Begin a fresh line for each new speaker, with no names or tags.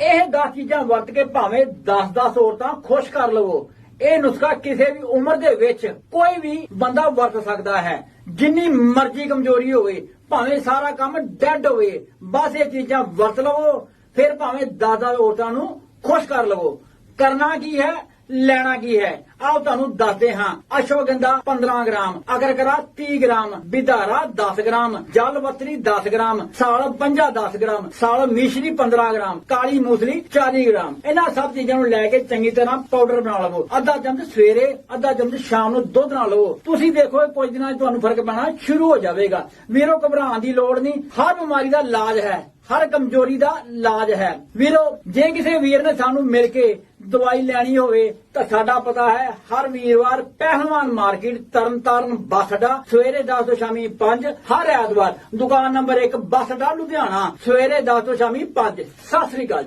ਇਹ 10 ਚੀਜ਼ਾਂ ਵਰਤ ਕੇ ਭਾਵੇਂ 10-10 ਔਰਤਾਂ ਖੁਸ਼ ਕਰ ਲਵੋ। ਇਹ ਨੁਸਖਾ ਕਿਸੇ ਵੀ ਉਮਰ ਦੇ ਵਿੱਚ ਕੋਈ ਵੀ ਬੰਦਾ ਵਰਤ ਸਕਦਾ ਹੈ। ਜਿੰਨੀ ਮਰਜ਼ੀ ਕਮਜ਼ੋਰੀ ਹੋਵੇ, ਭਾਵੇਂ ਸਾਰਾ ਕੰਮ ਡੈਡ ਹੋਵੇ, ਬਸ ਇਹ ਚੀਜ਼ਾਂ ਵਰਤ ਲਵੋ, ਫਿਰ ਭਾਵੇਂ 10-10 ਔਰਤਾਂ ਨੂੰ ਖੁਸ਼ ਕਰ ਲਵੋ। ਕਰਨਾ ਕੀ ਹੈ? ਲੈਣਾ ਕੀ ਹੈ? ਆਓ ਤੁਹਾਨੂੰ ਦੱਸਦੇ ਹਾਂ। ਅਸ਼ਵਗੰਧਾ 15 ਗ੍ਰਾਮ ਅਗਰਕਰਾ 30 ਗ੍ਰਾਮ ਬਿਧਾਰਾ 10 ਗ੍ਰਾਮ ਜਲਵਤਰੀ 10 ਗ੍ਰਾਮ, ਸਾਲ ਪੰਜਾ 10 ਗ੍ਰਾਮ, ਸਾਲ ਮਿਸ਼ਰੀ 15 ਗ੍ਰਾਮ, ਕਾਲੀ ਮੂਸਲੀ 40 ਗ੍ਰਾਮ। ਇਹਨਾਂ ਸਭ ਚੀਜ਼ਾਂ ਨੂੰ ਲੈ ਕੇ ਚੰਗੀ ਤਰ੍ਹਾਂ ਪਾਊਡਰ ਬਣਾ ਲਵੋ। ਅੱਧਾ ਚਮਚ ਸਵੇਰੇ, ਅੱਧਾ ਚਮਚ ਸ਼ਾਮ ਨੂੰ ਦੁੱਧ ਨਾਲ ਲਵੋ। ਤੁਸੀਂ ਦੇਖੋ ਕੁਝ ਦਿਨਾਂ 'ਚ ਤੁਹਾਨੂੰ ਫ਼ਰਕ ਪੈਣਾ ਸ਼ੁਰੂ ਹੋ ਜਾਵੇਗਾ। ਵੀਰੋ, ਘਬਰਾਉਣ ਦੀ ਲੋੜ ਨਹੀਂ। ਹਰ ਬਿਮਾਰੀ ਦਾ ਇਲਾਜ ਹੈ। ਹਰ ਕਮਜ਼ੋਰੀ ਦਾ ਇਲਾਜ ਹੈ। ਵੀਰੋ, ਜੇ ਕਿਸੇ ਵੀਰ ਨੇ ਸਾਨੂੰ ਮਿਲ ਕੇ ਦਵਾਈ ਲੈਣੀ ਹੋਵੇ, ਤਾਂ ਸਾਡਾ ਪਤਾ ਹੈ, ਹਰ ਵੀਰਵਾਰ ਪਹਿਲਵਾਨ ਮਾਰਕੀਟ ਤਰਨਤਾਰਨ ਬੱਸ ਅੱਡਾ, ਸਵੇਰੇ 10 ਤੋਂ ਸ਼ਾਮੀ 5 ਹਰ ਐਤਵਾਰ। ਦੁਕਾਨ ਨੰਬਰ 1 ਬੱਸ ਅੱਡਾ, ਲੁਧਿਆਣਾ। ਸਵੇਰੇ 10 ਤੋਂ ਸ਼ਾਮੀ 5 ਸਤਿ ਸ੍ਰੀ ਅਕਾਲ